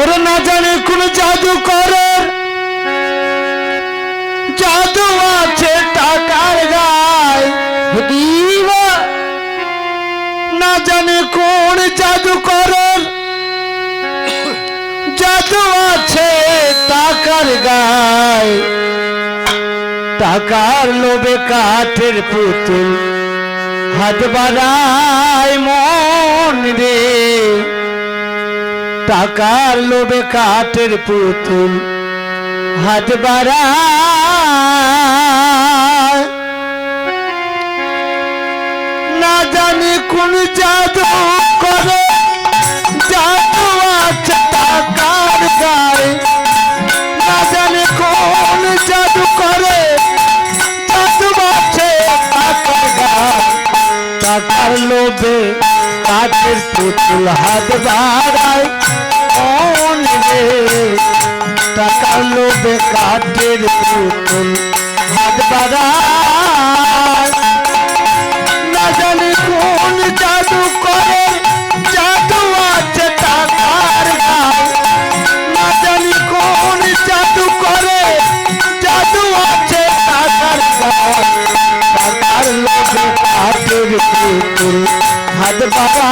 ওরা না জানে কোন জাদু করে জাদু আছে টাকার গায়। না জানে কোন জাদু করে জাদু আছে টাকার গায়। টাকার লোভে কাঠের পুতুল হাত বাড়ায় মন রে। টাকার লোভে কাঠের পুতুল হাত না জানি কোন জাদু করে, জাদু আছে টাকার গায়ে। না জানি কোন জাদু করে, জাদু আছে টাকার গায়ে। টাকার লোভে কাঠের পুতুল হাত বাড়ায়। কাঠের পুতুল হাত বাড়ায় না জানি কোন জাদু করে, জাদু আছে টাকার গায়ে না জানি কোন জাদু করে, জাদু আছে টাকার গায়ে টাকার লোভে কাঠের পুতুল হাত বাড়ায়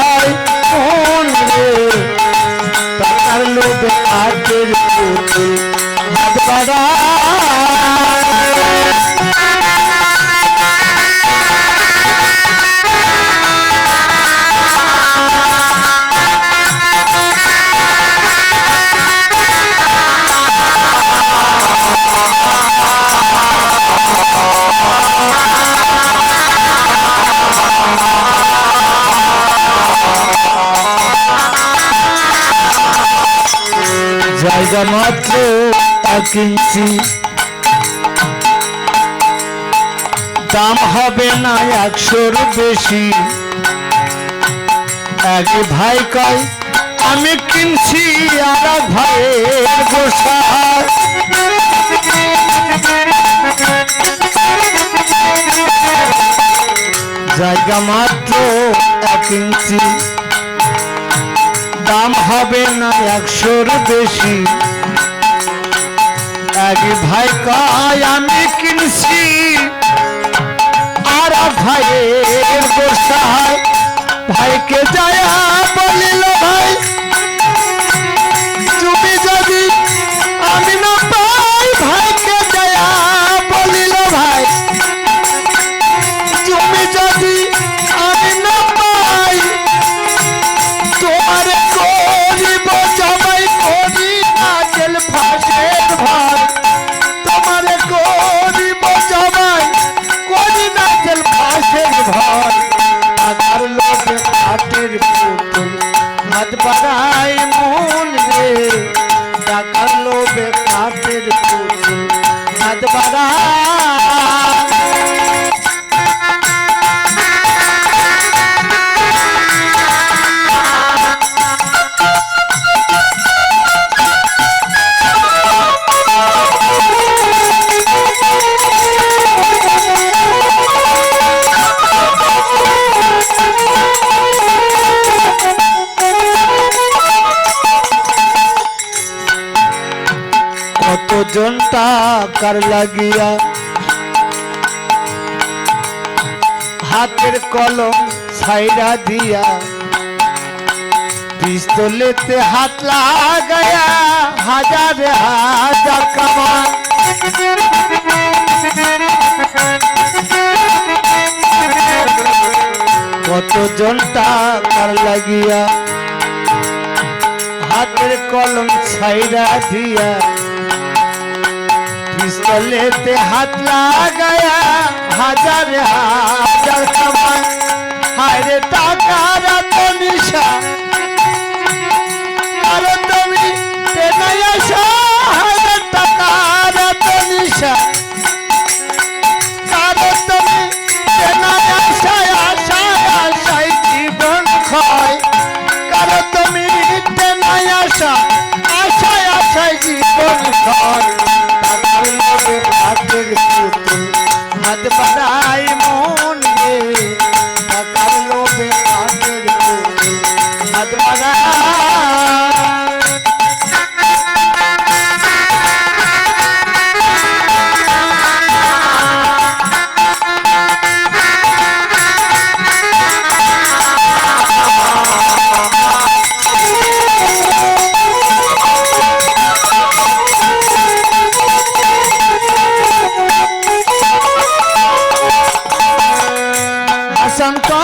মাত্র এক ইঞ্চি। দাম হবে না একশোর বেশি। এক ভাই কয় আমি কিনছি আর দাম হবে না একশোর বেশি। এক ভাই কয়, আমি কিনছি। আর ভাইয়ের গোসায় ভাইকে যায় বলিল লোভে কাঠের পুতুল কতজন টাকার লাগিয়া? হাতের কলম ছাইরা দিয়া পিস্তলেতে হাত লাগায়া হাজার হাজার কামা কতজন টাকার লাগিয়া? হাতের কলম ছাইরা দিয়া পিস্তলেতে হাত লাগায়া হাজার হাজার কামায় হায়রে টাকার এত নিশা আরে তুমি টেনাই আসা, হায়রে টাকার এত নিশা কারও তুমি টেনাই আশায় আশায় আশায় জীবন ক্ষয়। কারও তুমি টেনাই আসা আশায় আশায় জীবন ক্ষয়। cantar.